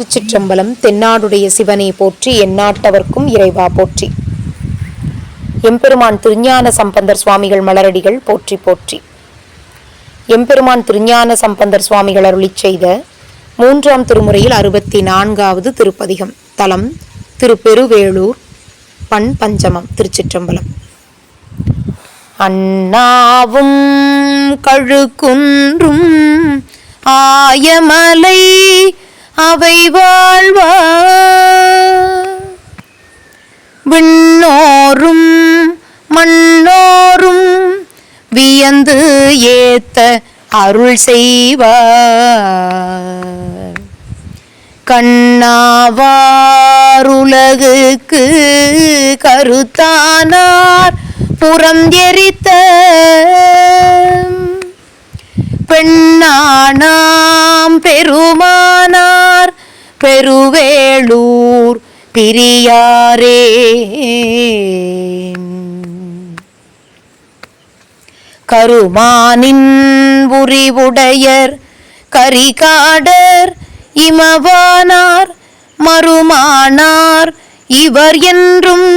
திருச்சிற்றம்பலம் தென்னாடுடைய சிவனை போற்றி எந்நாட்டவர்க்கும் இறைவா போற்றி. எம்பெருமான் திருஞான சம்பந்தர் சுவாமிகள் மலரடிகள் போற்றி போற்றி. எம்பெருமான் திருஞான சம்பந்தர் சுவாமிகள் அருளி செய்த மூன்றாம் திருமுறையில் அறுபத்தி நான்காவது திருப்பதிகம். தலம் திருப்பெருவேளூர் பண் பஞ்சமம் திருச்சிற்றம்பலம். அண்ணாவும் கழுக்குன்றும் ஆயமலை அவை வாழ்வா? விண்ணோரும் மண்ணோரும் வியந்து ஏத்த அருள் செய்வார். கண்ணாவாருலகுக்கு கருத்தானார் புறம் எரித்த பெண்ணானாம் பெருமானார் பெருவேளூர் பிரியாரே. கருமானின் உரிவுடையர் கரிகாடர் இமவானார் மறுமானார் இவர் என்றும்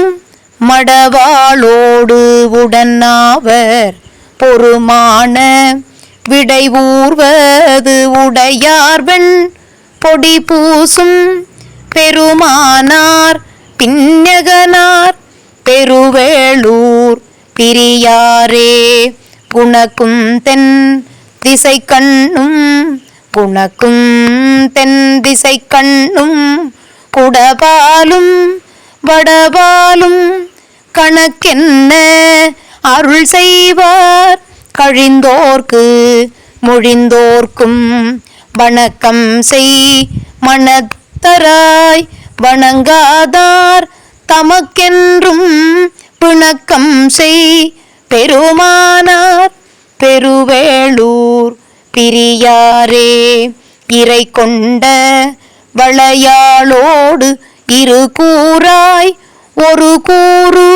மடவாளோடு உடனாவர் பொறுமான விடை ஊர்வது உடையார்வெண் பொடி பூசும் பெருமானார் பின்னகனார் பெருவேளூர் பிரியாரே. புனக்கும் தென் திசை கண்ணும் புனக்கும் தென் திசை கண்ணும் குடபாலும் வடபாலும் கணக்கென்ன அருள் செய்வார்? கழிந்தோர்க்கு மொழிந்தோர்க்கும் வணக்கம் செய் மனத்தராய் வணங்காதார் தமக்கென்றும் பிணக்கம் செய் பெருமானார் பெருவேளூர் பிரியாரே இறை கொண்ட வளையாளோடு இரு கூறாய் ஒரு கூறு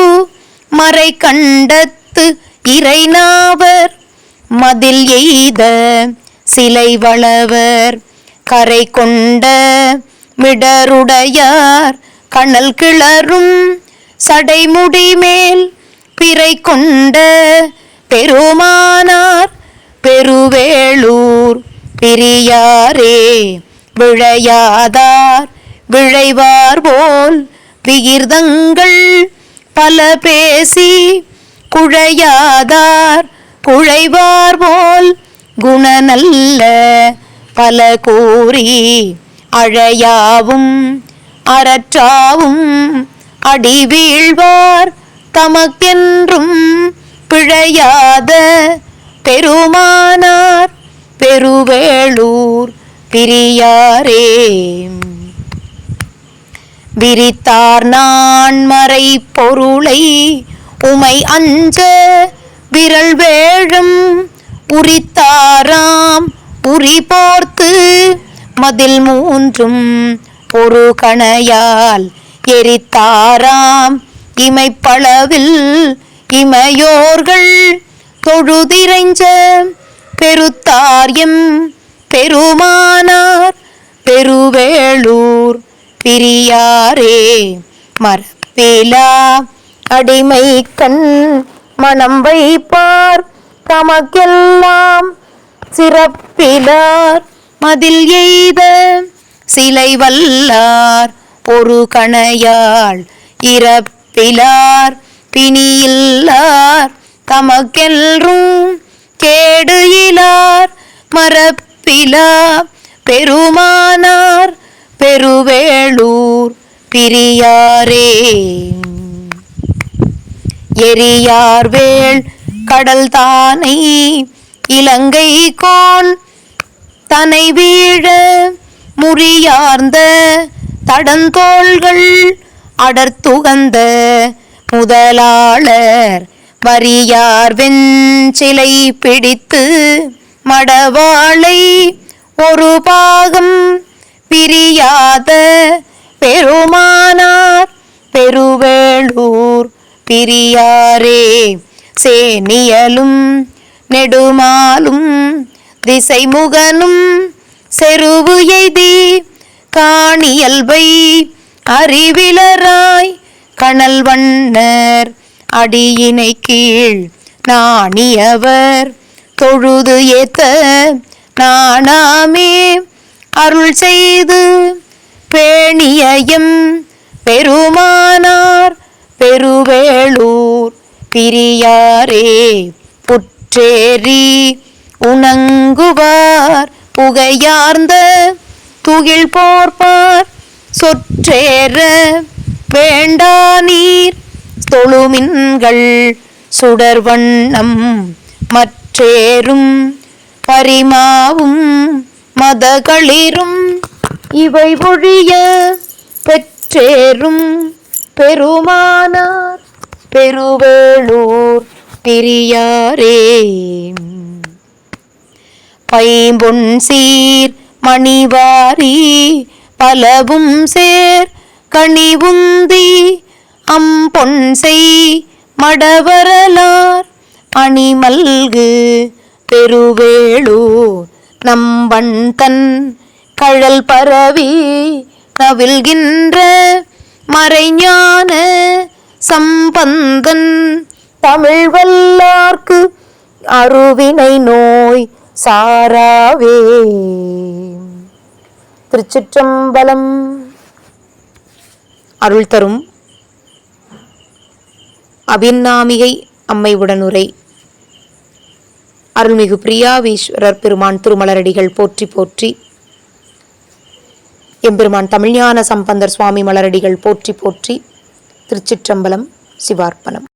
மறை கண்டத்து இறைநாவர் மதில் எய்த சிலை வளவர் கரை கொண்ட மிடருடையார் கணல் கிளரும் சடைமுடி மேல் பிறை கொண்ட பெருமானார் பெருவேளூர் பிரியாரே விழையாதார் விழைவார் போல் விகிர்தங்கள் பல பேசி குழையாதார் குழைவார் போல் குணநல்ல பல கூறி அழையாவும் அறற்றாவும் அடி வீழ்வார் தமக்கென்றும் பிழையாத பெருமானார் பெருவேளூர் பிரியாரே. விரித்தார் நான் மறை பொருளை உமை அஞ்ச விரல் வேழும் உரித்தாராம் உரி போர்த்து மதில் மூன்றும் ஒரு கணையால் எரித்தாராம். இமைப்பளவில் இமையோர்கள் தொழுதிரைஞ்ச பெருத்தார் எம் பெருமானார் பெருவேளூர் பிரியாரே மரப்பிலா அடிமை கண் மனம் வைப்பார். தமக்கெல்லாம் சிறப்பிலார் மதில் எய்த சிலை வல்லார். ஒரு கணையாள் இறப்பிலார் பிணியில்லார் தமக்கெல்றும் கேடு இலார் மரப்பிலா பெருமானார். பெருவேளூர். பிரியாரே. எரியார் வேள் கடல் தானை இலங்கை கோன் தனை வீழ முறியார்ந்த தடந்தோள்கள் அடர்த்துகந்த முதலாளர் வரியார் வெஞ்சிலை பிடித்து மடவாளை ஒரு பாகம் பிரியாத பெருமானார் பெருவேளூர் பிரியாரே சேனியலும் நெடுமாலும் திசைமுகனும் செருவு எய்தி காணியல்பை அறிவிலராய் கணல் வண்ணர் அடியினை கீழ் நாணியவர் தொழுது ஏத்த நாணாமே அருள் செய்து பேணியம் பெருமானார் பெருவேளூர் பிரியாரே புற்றேரி உணங்குவார் புகையார்ந்த துகில் போர்பார். சொற்றேற வேண்டா நீர் தொழுமின்கள் சுடர் வண்ணம் மற்றேரும் பரிமாவும் மதகளிரும். இவை ஒழிய பெற்றேரும் பெருமானார் பெருவேளூர் பிரியாரே. பைம்பொன் சீர் மணிவாரி பலவும் சேர் கனிவுந்தி அம்பொன் செய் மடவரலார் அணிமல்கு பெருவேளூர் நம்பன் தன் கழல் பரவி நவில்கின்ற மறைஞான சம்பந்தன். தமிழ் வல்லார்க்கு அருவினை நோய் சாராவே. திருச்சிற்றம்பலம். அருள் தரும் அபிநாமிகை அம்மை உடனுரை அருள்மிகு பிரியாவீஸ்வரர் பெருமான் திருமலரடிகள் போற்றி போற்றி எம்பெருமான் தமிழ்ஞான சம்பந்தர் சுவாமி மலரடிகள் போற்றி போற்றி திருச்சிற்றம்பலம் சிவார்ப்பணம்.